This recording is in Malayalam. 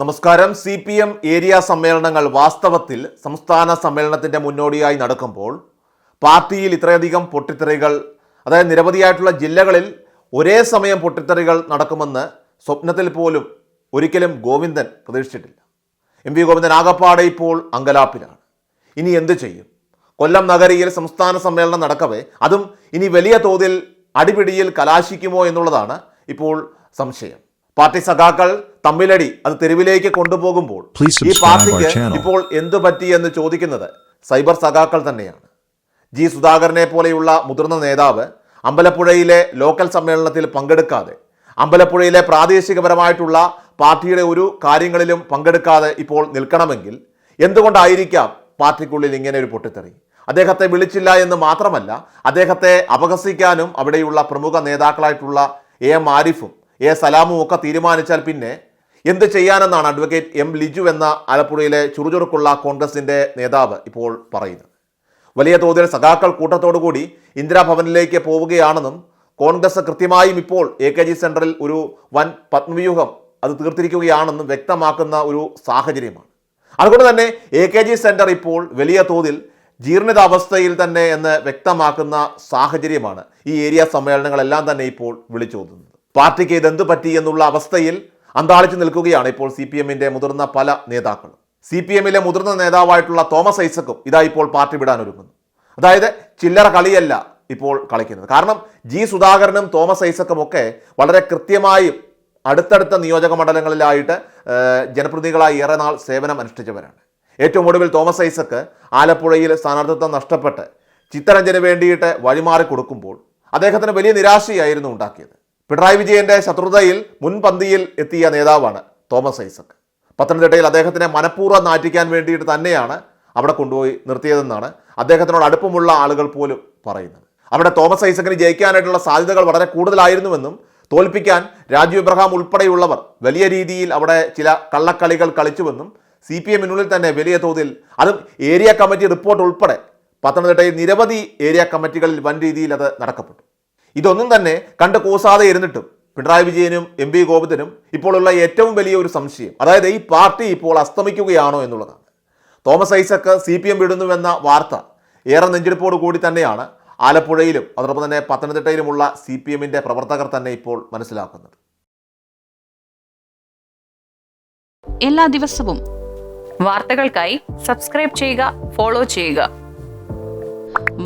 നമസ്കാരം. സി പി എം ഏരിയ സമ്മേളനങ്ങൾ വാസ്തവത്തിൽ സംസ്ഥാന സമ്മേളനത്തിന്റെ മുന്നോടിയായി നടക്കുമ്പോൾ പാർട്ടിയിൽ ഇത്രയധികം പൊട്ടിത്തെറികൾ അതായത് നിരവധിയായിട്ടുള്ള ജില്ലകളിൽ ഒരേ സമയം പൊട്ടിത്തെറികൾ നടക്കുമെന്ന് സ്വപ്നത്തിൽ പോലും ഒരിക്കലും ഗോവിന്ദൻ പ്രതീക്ഷിച്ചിട്ടില്ല. എം വി ഗോവിന്ദൻ ആകപ്പാടെ ഇപ്പോൾ അങ്കലാപ്പിലാണ്. ഇനി എന്തു ചെയ്യും? കൊല്ലം നഗരിയിൽ സംസ്ഥാന സമ്മേളനം നടക്കവേ അതും ഇനി വലിയ തോതിൽ അടിപിടിയിൽ കലാശിക്കുമോ എന്നുള്ളതാണ് ഇപ്പോൾ സംശയം. പാർട്ടി സഖാക്കൾ തമ്മിലടി അത് തെരുവിലേക്ക് കൊണ്ടുപോകുമ്പോൾ ഈ പാർട്ടിക്ക് ഇപ്പോൾ എന്തു പറ്റി എന്ന് ചോദിക്കുന്നത് സൈബർ സഖാക്കൾ തന്നെയാണ്. ജി സുധാകരനെ പോലെയുള്ള മുതിർന്ന നേതാവ് അമ്പലപ്പുഴയിലെ ലോക്കൽ സമ്മേളനത്തിൽ പങ്കെടുക്കാതെ അമ്പലപ്പുഴയിലെ പ്രാദേശികപരമായിട്ടുള്ള പാർട്ടിയുടെ ഒരു കാര്യങ്ങളിലും പങ്കെടുക്കാതെ ഇപ്പോൾ നിൽക്കണമെങ്കിൽ എന്തുകൊണ്ടായിരിക്കാം പാർട്ടിക്കുള്ളിൽ ഇങ്ങനെ ഒരു പൊട്ടിത്തെറി? അദ്ദേഹത്തെ വിളിച്ചില്ല എന്ന് മാത്രമല്ല അദ്ദേഹത്തെ അപഹസിക്കാനും അവിടെയുള്ള പ്രമുഖ നേതാക്കളായിട്ടുള്ള എ എം ആരിഫും എ സലാമും ഒക്കെ തീരുമാനിച്ചാൽ പിന്നെ എന്ത് ചെയ്യാനെന്നാണ് അഡ്വക്കേറ്റ് എം ലിജു എന്ന ആലപ്പുഴയിലെ ചുറുചുറുക്കുള്ള കോൺഗ്രസിന്റെ നേതാവ് ഇപ്പോൾ പറയുന്നത്. വലിയ തോതിൽ സഖാക്കൾ കൂട്ടത്തോടുകൂടി ഇന്ദിരാഭവനിലേക്ക് പോവുകയാണെന്നും കോൺഗ്രസ് കൃത്യമായും ഇപ്പോൾ എ കെ ജി സെന്ററിൽ ഒരു വൻ പത്മവ്യൂഹം അത് തീർത്തിരിക്കുകയാണെന്നും വ്യക്തമാക്കുന്ന ഒരു സാഹചര്യമാണ്. അതുകൊണ്ട് തന്നെ എ കെ ജി സെന്റർ ഇപ്പോൾ വലിയ തോതിൽ ജീർണിത അവസ്ഥയിൽ തന്നെ എന്ന് വ്യക്തമാക്കുന്ന സാഹചര്യമാണ് ഈ ഏരിയ സമ്മേളനങ്ങളെല്ലാം തന്നെ ഇപ്പോൾ വിളിച്ചോതുന്നത്. പാർട്ടിക്ക് ഇതെന്ത് പറ്റി എന്നുള്ള അവസ്ഥയിൽ അന്താളിച്ചു നിൽക്കുകയാണ് ഇപ്പോൾ സി പി എമ്മിന്റെ മുതിർന്ന പല നേതാക്കളും. സി പി എമ്മിലെ മുതിർന്ന നേതാവായിട്ടുള്ള തോമസ് ഐസക്കും ഇതാ ഇപ്പോൾ പാർട്ടി വിടാൻ ഒരുങ്ങുന്നു. അതായത് ചില്ലറ കളിയല്ല ഇപ്പോൾ കളിക്കുന്നത്. കാരണം ജി സുധാകരനും തോമസ് ഐസക്കും ഒക്കെ വളരെ കൃത്യമായും അടുത്തടുത്ത നിയോജക മണ്ഡലങ്ങളിലായിട്ട് ജനപ്രതിനിധികളായി ഏറെ നാൾ സേവനം അനുഷ്ഠിച്ചവരാണ്. ഏറ്റവും ഒടുവിൽ തോമസ് ഐസക്ക് ആലപ്പുഴയിൽ സ്ഥാനാർത്ഥിത്വം നഷ്ടപ്പെട്ട് ചിത്തരഞ്ജന് വേണ്ടിയിട്ട് വഴിമാറി കൊടുക്കുമ്പോൾ അദ്ദേഹത്തിന് വലിയ നിരാശയായിരുന്നു ഉണ്ടാക്കിയത്. പിണറായി വിജയന്റെ ശത്രുതയിൽ മുൻപന്തിയിൽ എത്തിയ നേതാവാണ് തോമസ് ഐസക്. പത്തനംതിട്ടയിൽ അദ്ദേഹത്തിനെ മനഃപൂർവം നാറ്റിക്കാൻ വേണ്ടിയിട്ട് തന്നെയാണ് അവിടെ കൊണ്ടുപോയി നിർത്തിയതെന്നാണ് അദ്ദേഹത്തിനോട് അടുപ്പമുള്ള ആളുകൾ പോലും പറയുന്നത്. അവിടെ തോമസ് ഐസക്കിന് ജയിക്കാനായിട്ടുള്ള സാധ്യതകൾ വളരെ കൂടുതലായിരുന്നുവെന്നും തോൽപ്പിക്കാൻ രാജു ഇബ്രഹാം ഉൾപ്പെടെയുള്ളവർ വലിയ രീതിയിൽ അവിടെ ചില കള്ളക്കളികൾ കളിച്ചുവെന്നും സി പി എമ്മിനുള്ളിൽ തന്നെ വലിയ തോതിൽ അതും ഏരിയ കമ്മിറ്റി റിപ്പോർട്ട് ഉൾപ്പെടെ പത്തനംതിട്ടയിൽ നിരവധി ഏരിയ കമ്മിറ്റികളിൽ വൻ രീതിയിൽ അത് നടക്കപ്പെട്ടു. ഇതൊന്നും തന്നെ കണ്ട് കൂസാതെ ഇരുന്നിട്ടും പിണറായി വിജയനും എം പി ഗോപത്തിനും ഇപ്പോഴുള്ള ഏറ്റവും വലിയ ഒരു സംശയം. അതായത് ഈ പാർട്ടി ഇപ്പോൾ അസ്തമിക്കുകയാണോ എന്നുള്ളതാണ്. Thomas Isaac C P M വിടുന്നുവെന്ന വാർത്ത ഏറെ നെഞ്ചെടുപ്പോട് കൂടി തന്നെയാണ് ആലപ്പുഴയിലും അതോടൊപ്പം തന്നെ പത്തനംതിട്ടയിലുമുള്ള സി പി എമ്മിന്റെ പ്രവർത്തകർ തന്നെ ഇപ്പോൾ മനസ്സിലാക്കുന്നത്. എല്ലാ ദിവസവും വാർത്തകൾക്കായി സബ്സ്ക്രൈബ് ചെയ്യുക ഫോളോ ചെയ്യുക.